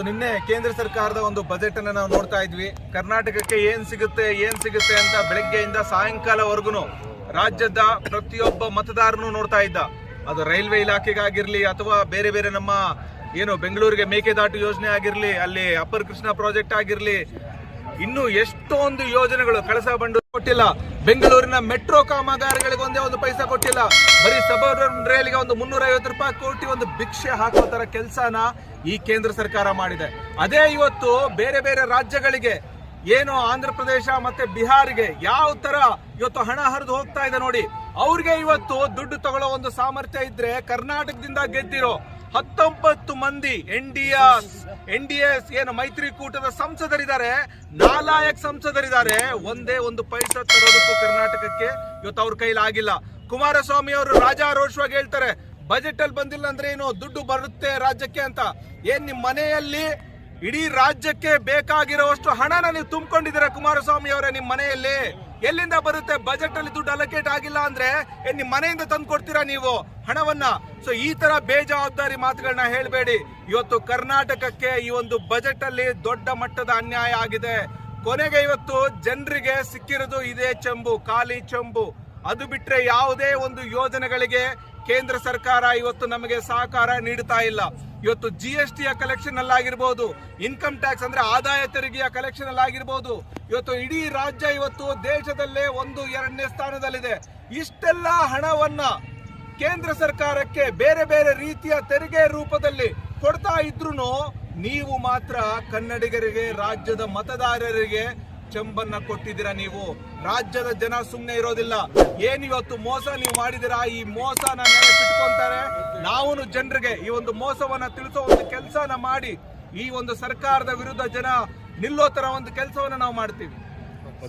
ಇವತ್ತು ನಿನ್ನೆ ಕೇಂದ್ರ ಸರ್ಕಾರದ ಒಂದು ಬಜೆಟ್ ಅನ್ನ ನಾವು ನೋಡ್ತಾ ಇದ್ವಿ. ಕರ್ನಾಟಕಕ್ಕೆ ಏನ್ ಸಿಗುತ್ತೆ ಏನ್ ಸಿಗುತ್ತೆ ಅಂತ ಬೆಳಗ್ಗೆಯಿಂದ ಸಾಯಂಕಾಲವರೆಗೂ ರಾಜ್ಯದ ಪ್ರತಿಯೊಬ್ಬ ಮತದಾರನು ನೋಡ್ತಾ ಇದ್ದ. ಅದು ರೈಲ್ವೆ ಇಲಾಖೆಗಾಗಿರ್ಲಿ ಅಥವಾ ಬೇರೆ ಬೇರೆ ನಮ್ಮ ಏನು ಬೆಂಗಳೂರಿಗೆ ಮೇಕೆದಾಟು ಯೋಜನೆ ಆಗಿರ್ಲಿ, ಅಲ್ಲಿ ಅಪ್ಪರ್ ಕೃಷ್ಣ ಪ್ರಾಜೆಕ್ಟ್ ಆಗಿರ್ಲಿ, ಇನ್ನು ಎಷ್ಟೊಂದು ಯೋಜನೆಗಳು ಕಳಸ ಬಂಡು ಕೊಟ್ಟಿಲ್ಲ. ಬೆಂಗಳೂರಿನ ಮೆಟ್ರೋ ಕಾಮಗಾರಿಗಳಿಗೆ ಒಂದೇ ಒಂದು ಪೈಸಾ ಕೊಟ್ಟಿಲ್ಲ. ಬರೀ ಸಬರ್ಬನ್ ರೈಲ್ಗೆ ಒಂದು ಮುನ್ನೂರ ಐವತ್ತು ರೂಪಾಯಿ ಕೋಟಿ ಒಂದು ಭಿಕ್ಷೆ ಹಾಕುವ ತರ ಕೆಲಸನ ಈ ಕೇಂದ್ರ ಸರ್ಕಾರ ಮಾಡಿದೆ. ಅದೇ ಇವತ್ತು ಬೇರೆ ಬೇರೆ ರಾಜ್ಯಗಳಿಗೆ, ಏನು ಆಂಧ್ರ ಪ್ರದೇಶ ಮತ್ತೆ ಬಿಹಾರಿಗೆ ಯಾವ ತರ ಇವತ್ತು ಹಣ ಹರಿದು ಹೋಗ್ತಾ ಇದೆ ನೋಡಿ. ಅವ್ರಿಗೆ ಇವತ್ತು ದುಡ್ಡು ತಗೊಳ್ಳೋ ಒಂದು ಸಾಮರ್ಥ್ಯ ಇದ್ರೆ ಕರ್ನಾಟಕದಿಂದ ಗೆದ್ದಿರೋ ಹತ್ತೊಂಬತ್ತು ಮಂದಿ N D N D S ಏನು ಮೈತ್ರಿಕೂಟದ ಸಂಸದರಿದ್ದಾರೆ, ನಾಲಾಯಕ್ ಸಂಸದರಿದ್ದಾರೆ. ಒಂದೇ ಒಂದು ಪೈಸಾ ತರೋದಕ್ಕೂ ಕರ್ನಾಟಕಕ್ಕೆ ಇವತ್ತು ಅವ್ರ ಕೈಲಿ ಆಗಿಲ್ಲ. ಕುಮಾರಸ್ವಾಮಿ ಅವರು ರಾಜಾರೋಷವಾಗಿ ಹೇಳ್ತಾರೆ ಬಜೆಟ್ ಅಲ್ಲಿ ಬಂದಿಲ್ಲ ಅಂದ್ರೆ ಏನು, ದುಡ್ಡು ಬರುತ್ತೆ ರಾಜ್ಯಕ್ಕೆ ಅಂತ. ಏನ್ ನಿಮ್ ಮನೆಯಲ್ಲಿ ಇಡೀ ರಾಜ್ಯಕ್ಕೆ ಬೇಕಾಗಿರೋಷ್ಟು ಹಣನ ನೀವು ತುಂಬಿಕೊಂಡಿದ್ದೀರಾ ಕುಮಾರಸ್ವಾಮಿ ಅವರೇ ನಿಮ್ ಮನೆಯಲ್ಲಿ? ಎಲ್ಲಿಂದ ಬರುತ್ತೆ? ಬಜೆಟ್ ಅಲ್ಲಿ ದುಡ್ಡು ಅಲೋಕೇಟ್ ಆಗಿಲ್ಲ ಅಂದ್ರೆ ನಿಮ್ ಮನೆಯಿಂದ ತಂದು ಕೊಡ್ತೀರಾ ನೀವು? ಹಣವನ್ನ? ಸೊ ಈ ತರ ಬೇಜವಾಬ್ದಾರಿ ಮಾತುಗಳನ್ನ ಹೇಳಬೇಡಿ. ಇವತ್ತು ಕರ್ನಾಟಕಕ್ಕೆ ಈ ಒಂದು ಬಜೆಟ್ ಅಲ್ಲಿ ದೊಡ್ಡ ಮಟ್ಟದ ಅನ್ಯಾಯ ಆಗಿದೆ. ಕೊನೆಗೆ ಇವತ್ತು ಜನರಿಗೆ ಸಿಕ್ಕಿರೋದು ಇದೇ ಚೆಂಬು, ಖಾಲಿ ಚೆಂಬು. ಅದು ಬಿಟ್ರೆ ಯಾವುದೇ ಒಂದು ಯೋಜನೆಗಳಿಗೆ ಕೇಂದ್ರ ಸರ್ಕಾರ ಇವತ್ತು ನಮಗೆ ಸಹಕಾರ ನೀಡುತ್ತಾ ಇಲ್ಲ. ಇವತ್ತು ಜಿ ಎಸ್ ಟಿಯ ಕಲೆಕ್ಷನ್ ಅಲ್ಲಾಗಿರ್ಬೋದು ಇನ್ಕಮ್ ಟ್ಯಾಕ್ಸ್ ಅಂದ್ರೆ ಆದಾಯ ತೆರಿಗೆಯ ಕಲೆಕ್ಷನ್ ಅಲ್ಲಾಗಿರ್ಬೋದು ಇವತ್ತು ಇಡೀ ರಾಜ್ಯ ಇವತ್ತು ದೇಶದಲ್ಲೇ ಒಂದು ಎರಡನೇ ಸ್ಥಾನದಲ್ಲಿದೆ. ಇಷ್ಟೆಲ್ಲ ಹಣವನ್ನ ಕೇಂದ್ರ ಸರ್ಕಾರಕ್ಕೆ ಬೇರೆ ಬೇರೆ ರೀತಿಯ ತೆರಿಗೆ ರೂಪದಲ್ಲಿ ಕೊಡ್ತಾ ಇದ್ರು ನೀವು ಮಾತ್ರ ಕನ್ನಡಿಗರಿಗೆ, ರಾಜ್ಯದ ಮತದಾರರಿಗೆ ಚೆಂಬನ್ನ ಕೊಟ್ಟಿದ್ದೀರಾ ನೀವು? ರಾಜ್ಯದ ಜನ ಸುಮ್ಮನೆ ಇರೋದಿಲ್ಲ. ಏನಿವತ್ತು ಮೋಸ ನೀವು ಮಾಡಿದಿರಾ ಈ ಮೋಸನ ನೆನಪಿಟ್ಕೊಂತಾರೆ? ನಾವು ಜನರಿಗೆ ಈ ಒಂದು ಮೋಸವನ್ನ ತಿಳಿಸೋ ಒಂದು ಕೆಲಸನ ಮಾಡಿ ಈ ಒಂದು ಸರ್ಕಾರದ ವಿರುದ್ಧ ಜನ ನಿಲ್ಲೋ ತರ ಒಂದು ಕೆಲಸವನ್ನು ನಾವು ಮಾಡ್ತೀವಿ.